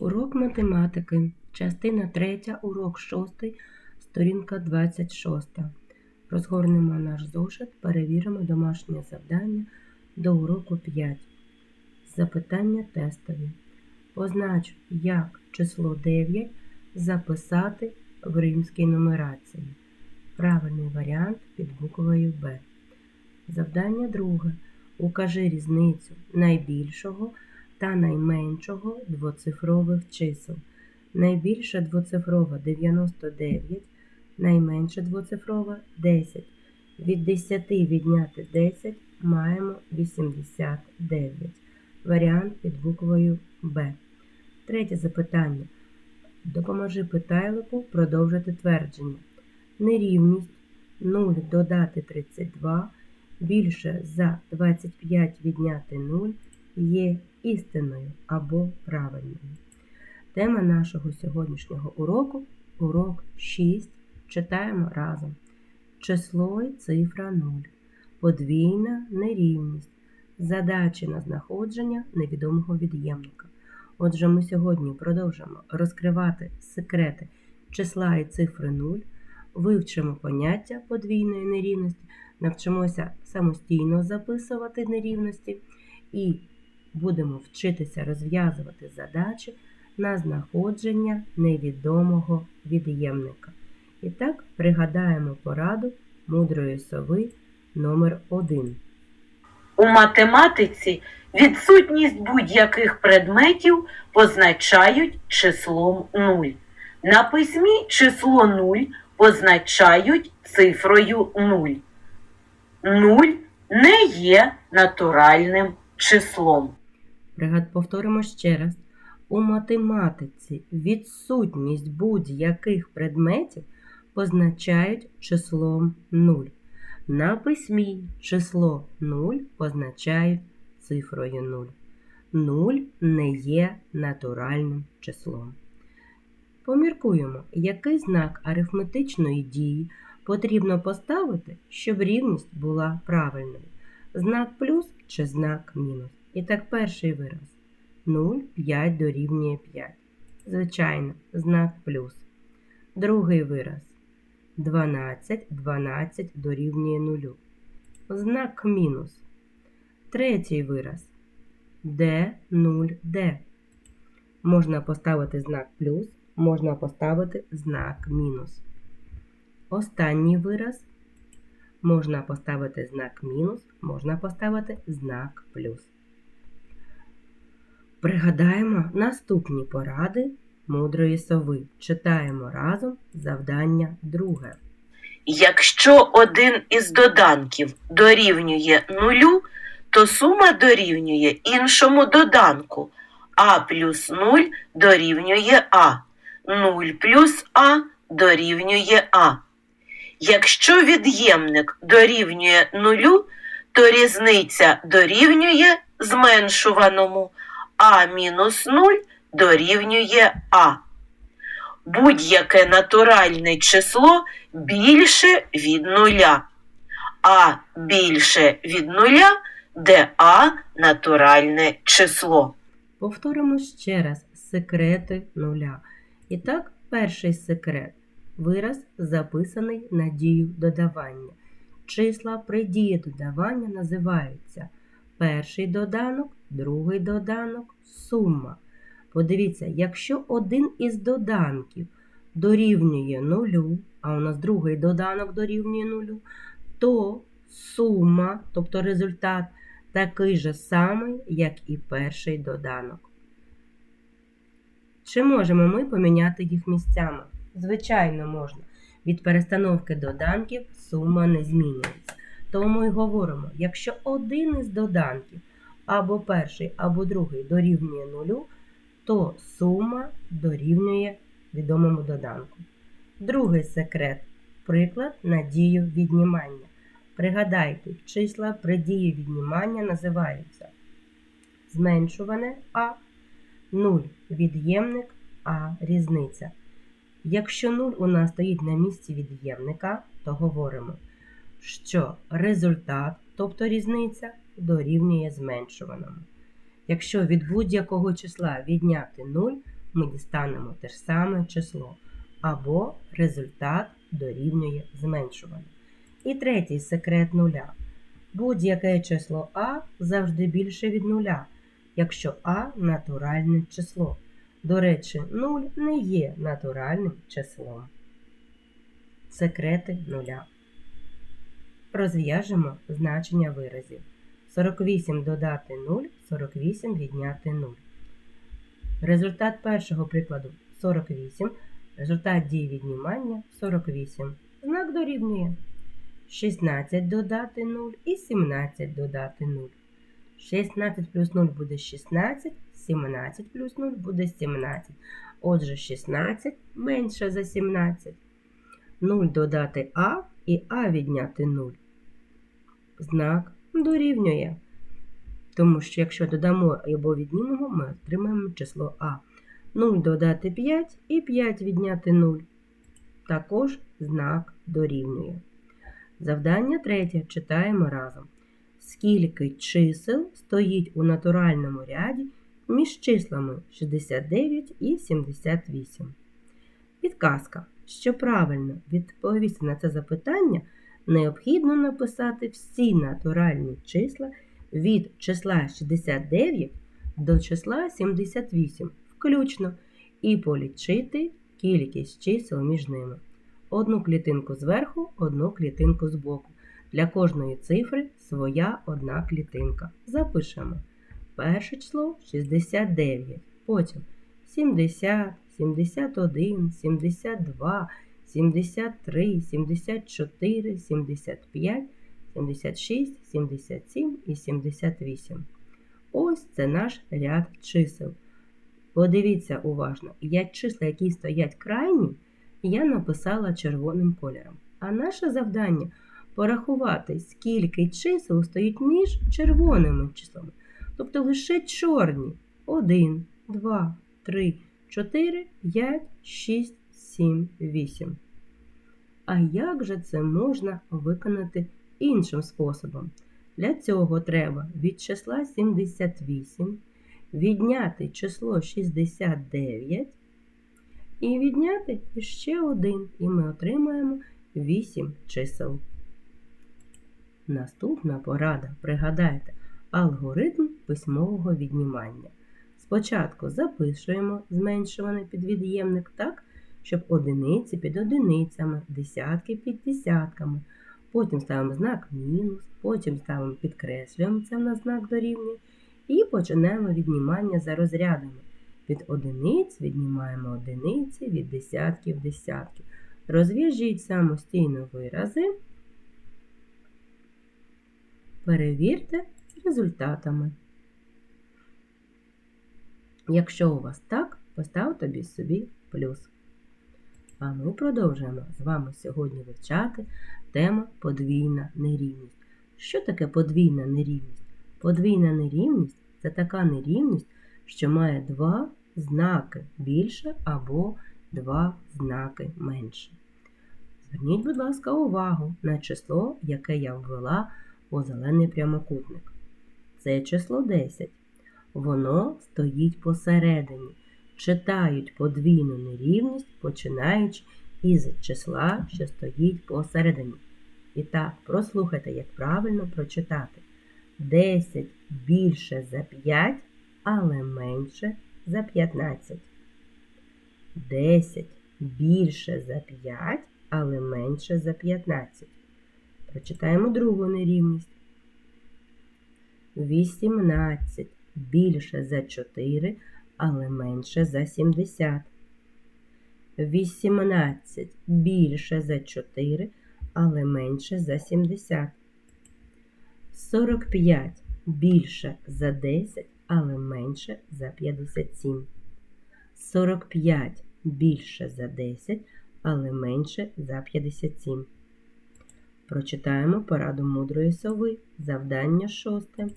Урок математики, частина 3, урок 6, сторінка 26. Розгорнемо наш зошит, перевіримо домашнє завдання до уроку 5. Запитання тестові. Познач, як число 9 записати в римській нумерації. Правильний варіант під буквою Б. Завдання друге. Укажи різницю найбільшого та найменшого двоцифрових чисел. Найбільше двоцифрове 99, найменше двоцифрове 10. Від 10 відняти 10 маємо 89. Варіант під буквою Б. Третє запитання. Допоможи питайлику продовжити твердження. Нерівність 0 додати 32 більше за 25 відняти 0 є істинною або правильною. Тема нашого сьогоднішнього уроку урок 6. Читаємо разом. Число і цифра 0. Подвійна нерівність. Задачі на знаходження невідомого від'ємника. Отже, ми сьогодні продовжимо розкривати секрети числа і цифри 0, вивчимо поняття подвійної нерівності, навчимося самостійно записувати нерівності і будемо вчитися розв'язувати задачі на знаходження невідомого від'ємника. І так пригадаємо пораду мудрої сови номер 1 У математиці відсутність будь-яких предметів позначають числом 0. На письмі число 0 позначають цифрою 0. 0 не є натуральним числом. Пригад повторимо ще раз. У математиці відсутність будь-яких предметів позначають числом 0. На письмі число 0 позначають цифрою 0. 0 не є натуральним числом. Поміркуємо, який знак арифметичної дії потрібно поставити, щоб рівність була правильною. Знак плюс чи знак мінус. І так перший вираз. 0, 5 дорівнює 5. Звичайно, знак плюс. Другий вираз. 12, 12 дорівнює 0. Знак мінус. Третій вираз. D, 0, D. Можна поставити знак плюс, можна поставити знак мінус. Останній вираз. Можна поставити знак мінус, можна поставити знак плюс. Пригадаємо наступні поради мудрої сови. Читаємо разом завдання друге. Якщо один із доданків дорівнює нулю, то сума дорівнює іншому доданку. А плюс 0 дорівнює А. 0 плюс А дорівнює А. Якщо від'ємник дорівнює нулю, то різниця дорівнює зменшуваному, а мінус 0 дорівнює А. Будь-яке натуральне число більше від нуля, а більше від нуля, де А натуральне число. Повторимо ще раз секрети нуля. І так, перший секрет. Вираз записаний на дію додавання. Числа при дії додавання називаються перший доданок, другий доданок, сума. Подивіться, якщо один із доданків дорівнює нулю, а у нас другий доданок дорівнює нулю, то сума, тобто результат, такий же самий, як і перший доданок. Чи можемо ми поміняти їх місцями? Звичайно, можна. Від перестановки доданків сума не змінюється. Тому й говоримо, якщо один із доданків або перший, або другий дорівнює нулю, то сума дорівнює відомому доданку. Другий секрет приклад на дію віднімання. Пригадайте, числа при дії віднімання називаються зменшуване А, 0 від'ємник А різниця. Якщо 0 у нас стоїть на місці від'ємника, то говоримо, що результат, тобто різниця, дорівнює зменшуваному. Якщо від будь-якого числа відняти 0, ми дістанемо те ж саме число, або результат дорівнює зменшуванню. І третій секрет нуля. Будь-яке число А завжди більше від нуля, якщо А натуральне число. До речі, 0 не є натуральним числом. Секрети нуля. Розв'яжемо значення виразів. 48 додати 0, 48 відняти 0. Результат першого прикладу 48. Результат дії віднімання 48. Знак дорівнює. 16 додати 0 і 17 додати 0. 16 плюс 0 буде 16, 17 плюс 0 буде 17. Отже, 16 менше за 17. 0 додати А і А відняти 0. Знак дорівнює. Тому що якщо додамо або віднімемо, ми отримаємо число А. 0 додати 5 і 5 відняти 0. Також знак дорівнює. Завдання третє читаємо разом. Скільки чисел стоїть у натуральному ряді між числами 69 і 78? Підказка. Щоб правильно відповісти на це запитання, необхідно написати всі натуральні числа від числа 69 до числа 78 включно і полічити кількість чисел між ними. Одну клітинку зверху, одну клітинку збоку. Для кожної цифри своя одна клітинка. Запишемо. Перше число 69, потім 70, 71, 72, 73, 74, 75, 76, 77 і 78. Ось це наш ряд чисел. Подивіться уважно, я числа, які стоять крайні, я написала червоним кольором. А наше завдання порахувати, скільки чисел стоїть між червоними числами. Тобто лише чорні. 1, 2, 3, 4, 5, 6, 7, 8. А як же це можна виконати іншим способом? Для цього треба від числа 78 відняти число 69 і відняти ще один, і ми отримаємо 8 чисел. Наступна порада. Пригадайте алгоритм письмового віднімання. Спочатку записуємо зменшуваний підвід'ємник так, щоб одиниці під одиницями, десятки під десятками. Потім ставимо знак мінус, потім ставимо підкреслюємо це на знак дорівнює. І починаємо віднімання за розрядами. Від одиниць віднімаємо одиниці, від десятків десятки. Розв'яжіть самостійно вирази. Перевірте результатами. Якщо у вас так, поставте собі плюс. А ми продовжуємо з вами сьогодні вивчати тему подвійна нерівність. Що таке подвійна нерівність? Подвійна нерівність це така нерівність, що має два знаки більше або два знаки менше. Зверніть, будь ласка, увагу на число, яке я ввела у зелений прямокутник. Це число 10. Воно стоїть посередині. Читають подвійну нерівність, починаючи із числа, що стоїть посередині. І так, прослухайте, як правильно прочитати. 10 більше за 5, але менше за 15. 10 більше за 5, але менше за 15. Прочитаємо другу нерівність. 18 більше за 4, але менше за 70. 18 більше за 4, але менше за 70. 45 більше за 10, але менше за 57. 45 більше за 10, але менше за 57. Прочитаємо пораду мудрої сови. Завдання шосте.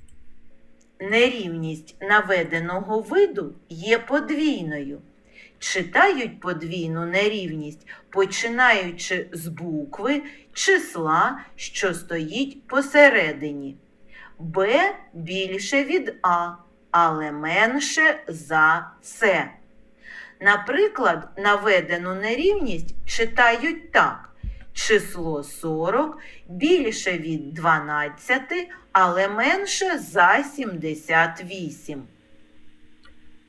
Нерівність наведеного виду є подвійною. Читають подвійну нерівність, починаючи з букви числа, що стоїть посередині. Б більше від А, але менше за С. Наприклад, наведену нерівність читають так. Число 40 більше від 12, але менше за 78.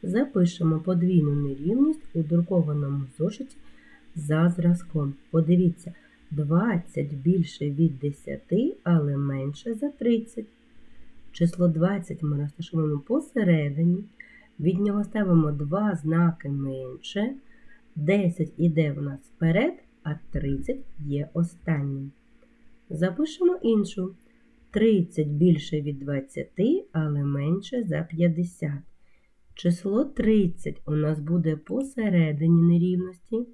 Запишемо подвійну нерівність у друкованому зошиті за зразком. Подивіться, 20 більше від 10, але менше за 30. Число 20 ми розташуємо посередині. Від нього ставимо два знаки менше. 10 іде в нас вперед, а 30 є останнім. Запишемо іншу. 30 більше від 20, але менше за 50. Число 30 у нас буде посередині нерівності.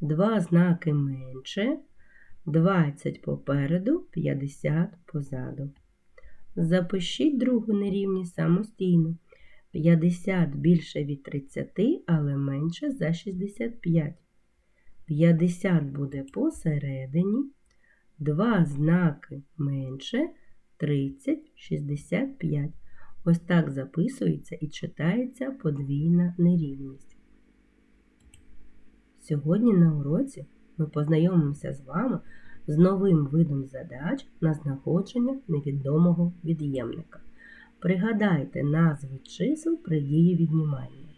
Два знаки менше. 20 попереду, 50 позаду. Запишіть другу нерівність самостійно. 50 більше від 30, але менше за 65. 50 буде посередині. Два знаки менше 30, 65. Ось так записується і читається подвійна нерівність. Сьогодні на уроці ми познайомимося з вами з новим видом задач на знаходження невідомого від'ємника. Пригадайте назви чисел при дії віднімання.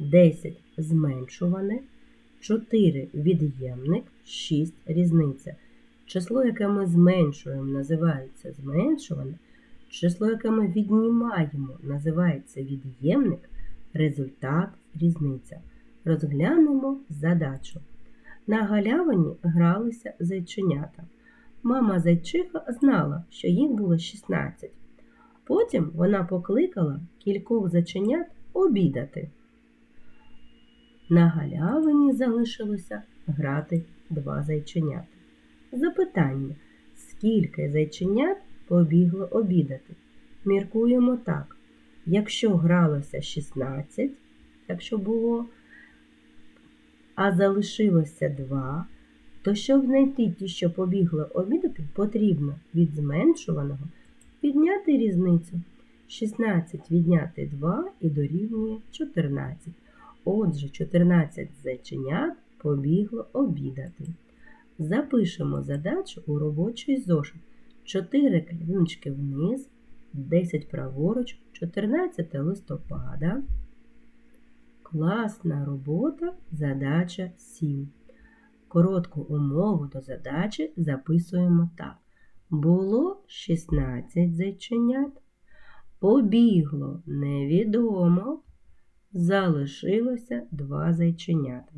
10 зменшуване, 4 від'ємник, 6 різниця. Число, яке ми зменшуємо, називається зменшуване. Число, яке ми віднімаємо, називається від'ємник, результат різниця. Розглянемо задачу. На галявині гралися зайченята. Мама зайчиха знала, що їх було 16. Потім вона покликала кількох зайченят обідати. На галявині залишилося грати два зайченята. Запитання, скільки зайченят побігло обідати? Міркуємо так. Якщо гралося 16, якщо було, а залишилося 2, то щоб знайти ті, що побігли обідати, потрібно від зменшуваного відняти різницю. 16 відняти 2 і дорівнює 14. Отже, 14 зайченят побігло обідати. Запишемо задачу у робочий зошит. 4 клітиночки вниз, 10 праворуч, 14 листопада. Класна робота, задача 7. Коротку умову до задачі записуємо так. Було 16 зайченят, побігло невідомо, залишилося 2 зайченята.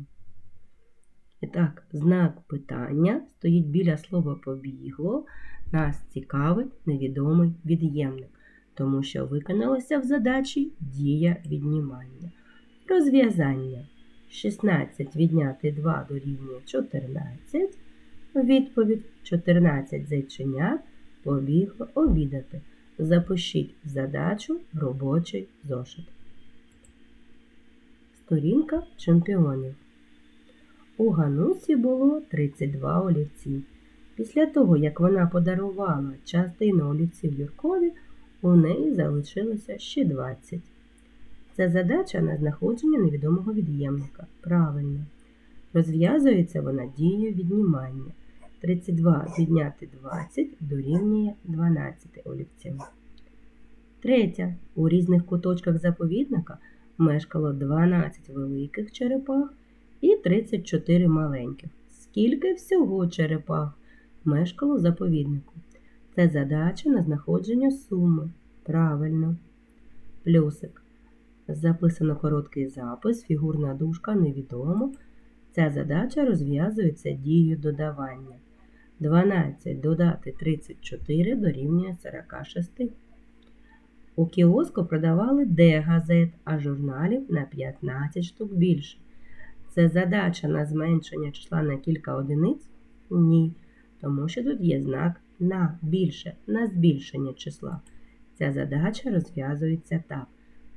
І так, знак питання стоїть біля слова побігло. Нас цікавить невідомий від'ємник, тому що виконалося в задачі дія віднімання. Розв'язання. 16 відняти 2 дорівнює 14. Відповідь 14 зайченят побігло обідати. Запишіть задачу робочий зошит. Сторінка чемпіонів. У Ганусі було 32 олівці. Після того, як вона подарувала частину олівців Юркові, у неї залишилося ще 20. Це задача на знаходження невідомого від'ємника. Правильно. Розв'язується вона дією віднімання. 32 відняти 20 дорівнює 12 олівцям. Третя. У різних куточках заповідника мешкало 12 великих черепах і 34 маленьких. Скільки всього черепах мешкало заповіднику? Це задача на знаходження суми. Правильно. Плюсик. Записано короткий запис, фігурна дужка невідомо. Ця задача розв'язується дією додавання. 12 додати 34 дорівнює 46. У кіоску продавали Д газет, а журналів на 15 штук більше. Це задача на зменшення числа на кілька одиниць? Ні. Тому що тут є знак на більше, на збільшення числа. Ця задача розв'язується так.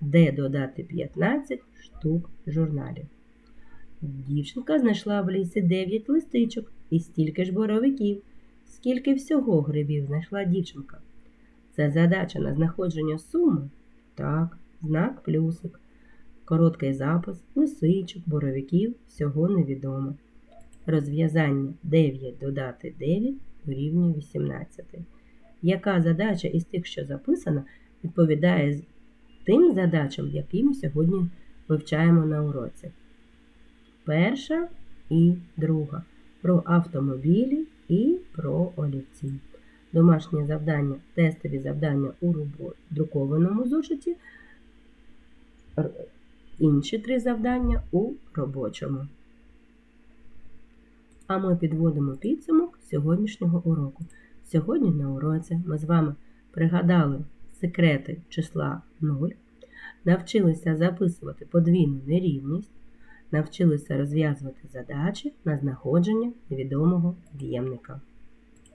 Де додати 15 штук журналів. Дівчинка знайшла в лісі 9 листичок і стільки ж боровиків. Скільки всього грибів знайшла дівчинка? Це задача на знаходження суми? Так, знак плюсик. Короткий запис, лисичок, боровиків, всього невідомо. Розв'язання 9 додати 9 дорівнює 18. Яка задача із тих, що записано, відповідає тим задачам, які ми сьогодні вивчаємо на уроці? Перша і друга. Про автомобілі і про олівці. Домашнє завдання, тестові завдання у друкованому зошиті, інші три завдання у робочому. А ми підводимо підсумок сьогоднішнього уроку. Сьогодні на уроці ми з вами пригадали секрети числа 0, навчилися записувати подвійну нерівність, навчилися розв'язувати задачі на знаходження невідомого від'ємника.